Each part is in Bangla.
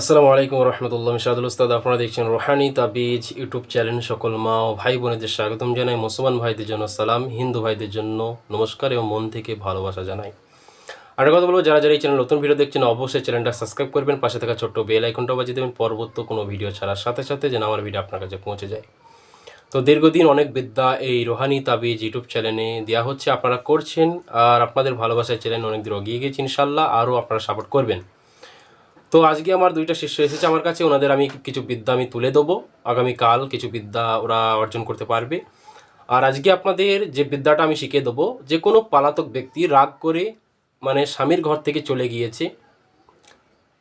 আসসালামু আলাইকুম রহমতুল্লাহ মিশাদুল উস্তাদ। আপনারা দেখছেন রোহানি তাবিজ ইউটিউব চ্যানেল সকল মা ও ভাই বোনেদের স্বাগতম জানাই, মুসলমান ভাইদের জন্য সালাম, হিন্দু ভাইদের জন্য নমস্কার এবং মন থেকে ভালোবাসা জানাই। আর কথা বলব, যারা যারা এই চ্যানেল নতুন ভিডিও দেখছেন, অবশ্যই চ্যানেলটা সাবস্ক্রাইব করবেন, পাশে থাকা ছোট্ট বেল আইকনটা বাজিয়ে দেবেন, পরবর্তী কোনো ভিডিও ছাড়ার সাথে সাথে যেন আমার ভিডিও আপনার কাছে পৌঁছে যায়। তো দীর্ঘদিন অনেক বিদ্যা এই রোহানি তাবিজ ইউটিউব চ্যানেলে দেওয়া হচ্ছে, আপনারা করছেন, আর আপনাদের ভালোবাসার চ্যানেল অনেক দূর এগিয়ে গেছে ইনশাল্লাহ আরও আপনারা সাপোর্ট করবেন। তো আজকে আমার দুইটা শিষ্য এসেছে আমার কাছে। ওনাদের আমি কিছু বিদ্যা আমি তুলে দেবো। আগামীকাল কিছু বিদ্যা ওরা অর্জন করতে পারবে। আর আজকে আপনাদের যে বিদ্যাটা আমি শিখিয়ে দেবো, যে কোনো পালাতক ব্যক্তি রাগ করে মানে স্বামীর ঘর থেকে চলে গিয়েছে,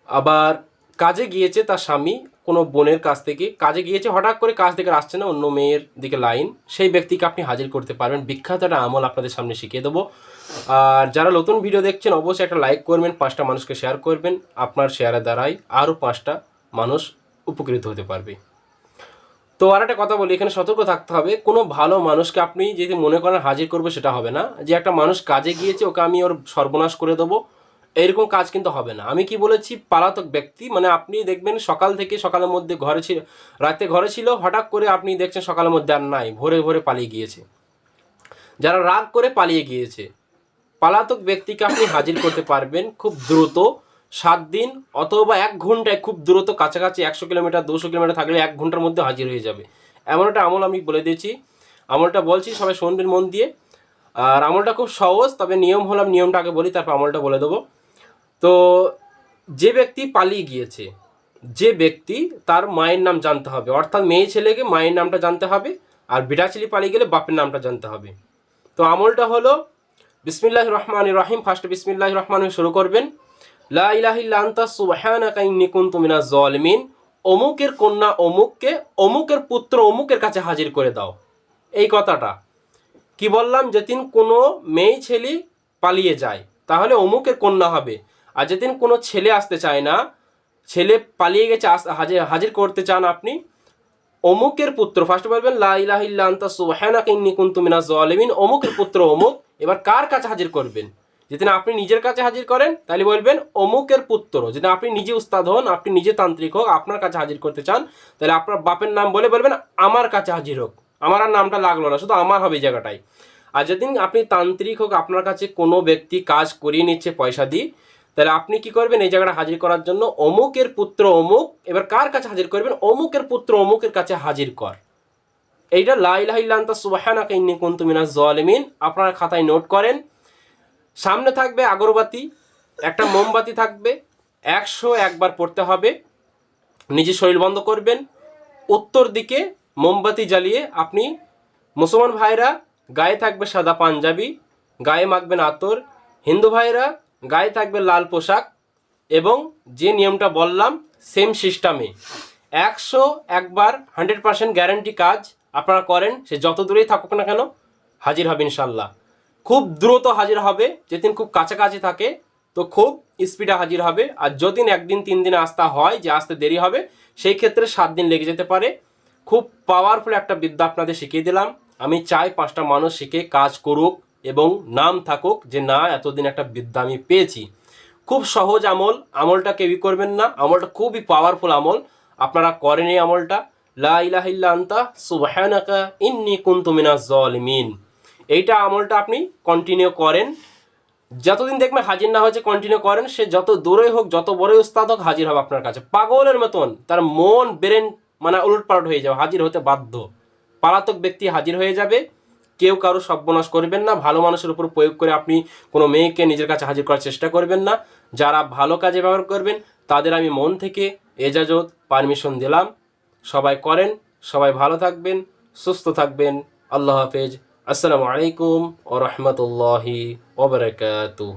আবার কাজে গিয়েছে তার স্বামী কোনো বোনের কাছ থেকে, কাজে গিয়েছে, হঠাৎ করে কাজ থেকে আসছে না, অন্য মেয়ের দিকে লাইন। সেই ব্যক্তিকে আপনি হাজির করতে পারবেন। বিখ্যাত একটা আমল আপনাদের সামনে শিখিয়ে দেবো। আর যারা নতুন ভিডিও দেখছেন, অবশ্যই একটা লাইক করবেন, পাঁচটা মানুষকে শেয়ার করবেন। আপনার শেয়ারের দ্বারাই আরও পাঁচটা মানুষ উপকৃত হতে পারবে। তো আর একটা কথা বলি, এখানে সতর্ক থাকতে হবে। কোনো ভালো মানুষকে আপনি যদি মনে করেন হাজির করবে, সেটা হবে না। যে একটা মানুষ কাজে গিয়েছে, ওকে আমি ওর সর্বনাশ করে দেবো। এরকম কাজ কিন্তু হবে না। আমি কি বলেছি? পালাতক ব্যক্তি মানে আপনি দেখবেন সকাল থেকে সকালের মধ্যে ঘরে ছিল, রাতে ঘরে ছিল, হঠাৎ করে আপনি দেখছেন সকালের মধ্যে আর নাই, ভোরে ভোরে পালিয়ে গিয়েছে। যারা রাগ করে পালিয়ে গিয়েছে, পালাতক ব্যক্তিকে আপনি হাজির করতে পারবেন খুব দ্রুত সাত দিন অথবা এক ঘন্টায় খুব দ্রুত কাছাকাছি একশো কিলোমিটার, দুশো কিলোমিটার থাকলে এক ঘণ্টার মধ্যে হাজির হয়ে যাবে। এমন একটা আমল আমি বলে দিয়েছি। আমলটা বলছি, সবাই শুনবেন মন দিয়ে। আর আমলটা খুব সহজ, তবে নিয়ম হলাম, নিয়মটা আগে বলি, তারপর আমলটা বলে দেবো। তো যে ব্যক্তি পালিয়ে গিয়েছে, যে ব্যক্তি তার মায়ের নাম জানতে হবে। অর্থাৎ মেয়ে ছেলেকে মায়ের নামটা জানতে হবে আর বিটা ছেলে পালিয়ে গেলে বাপের নামটা জানতে হবে। তো আমলটা হলো বিসমিল্লাহ রহমান রহিম, ফার্স্ট বিসমিল্লাহ রহমান শুরু করবেন। মিনাজ জালিমিন অমুকের কন্যা অমুককে, অমুকের পুত্র অমুকের কাছে হাজির করে দাও। এই কথাটা। কি বললাম? যেদিন কোনো মেয়ে ছেলে পালিয়ে যায়, তাহলে অমুকের কন্যা হবে। আর যেদিন কোনো ছেলে আসতে চায় না, ছেলে পালিয়ে গেছে হাজির হাজির করতে চান আপনি, অমুকের পুত্র ফার্স্ট বলবেন, লা ইলাহা ইল্লা আনতা সুবহানাকা অমুকের পুত্র, অমুক, এবার কার কাছে হাজির করবেন? যেদিন আপনি নিজের কাছে হাজির করেন, তাহলে বলবেন, অমুকের পুত্র, যেদিন আপনি নিজে উস্তাদ হন, আপনি নিজে তান্ত্রিক হোক, আপনার কাছে হাজির করতে চান, তাহলে আপনার বাপের নাম বলে বলবেন, আমার কাছে হাজির হোক। আমার আর নামটা লাগল না, শুধু আমার হবে এই আর যেদিন আপনি তান্ত্রিক হোক, আপনার কাছে কোনো ব্যক্তি কাজ করিয়ে নিচ্ছে পয়সা দিয়ে তাহলে আপনি কি করবেন? এই জায়গাটা হাজির করার জন্য অমুকের পুত্র অমুক, এবার কার কাছে হাজির করবেন? অমুকের পুত্র অমুকের কাছে হাজির কর। এইটা লাইলাহিল্লান্তা সুবাহানাকা ইন্নি কুনতু মিনাজ জালিমিন আপনারা খাতায় নোট করেন। সামনে থাকবে আগরবাতি, একটা মোমবাতি থাকবে, একশো একবার পড়তে হবে। নিজে শরীর বন্ধ করবেন। উত্তর দিকে মোমবাতি জ্বালিয়ে আপনি মুসলমান ভাইরা, গায়ে থাকবে সাদা পাঞ্জাবি, গায়ে মাখবেন আতর। হিন্দু ভাইরা গায়ে থাকবে লাল পোশাক এবং যে নিয়মটা বললাম সেম সিস্টেমে একশো একবার হান্ড্রেড পার্সেন্ট গ্যারান্টি কাজ আপনারা করেন, সে যত দূরেই থাকুক না কেন হাজির হবে ইনশাল্লাহ খুব দ্রুত হাজির হবে, যেদিন খুব কাছাকাছি থাকে, তো খুব স্পিডে হাজির হবে। আর যদিন একদিন, তিন দিনে আসতে হয় যে আসতে দেরি হবে, সেই ক্ষেত্রে সাত দিন লেগে যেতে পারে। খুব পাওয়ারফুল একটা বিদ্যা আপনাদের শিখিয়ে দিলাম। আমি চাই পাঁচটা মানুষ শিখে কাজ করুক। এবং নাম থাকুক যে না, এতদিন একটা বিদ্যা আমি পেয়েছি। খুব সহজ আমল, আমলটা কেউই করবেন না। আমলটা খুবই পাওয়ারফুল আমল। আপনারা করেন এই আমলটা। লা ইলাহা ইল্লা আনতা জালিমিন এইটা আমলটা আপনি কন্টিনিউ করেন। যতদিন দেখবেন হাজির না হয়েছে কন্টিনিউ করেন। সে যত দূরে হোক, যত বড়ই উস্তাদ হোক, হাজির হবে আপনার কাছে। পাগলের মতন। তার মন ব্রেন মানে উলটপালট হয়ে যাবে, হাজির হতে বাধ্য। পালাতক ব্যক্তি হাজির হয়ে যাবে। কেউ কারও সর্বনাশ করবেন না, ভালো মানুষের উপর প্রয়োগ করে আপনি কোনো মেয়েকে নিজের কাছে হাজির করার চেষ্টা করবেন না। যারা ভালো কাজে ব্যবহার করবেন, তাদের আমি মন থেকে এজাজত, পারমিশন দিলাম। সবাই করেন, সবাই ভালো থাকবেন, সুস্থ থাকবেন। আল্লাহ হাফেজ। আসসালামু আলাইকুম ও রহমতুল্লাহি ওবরাকাতুহ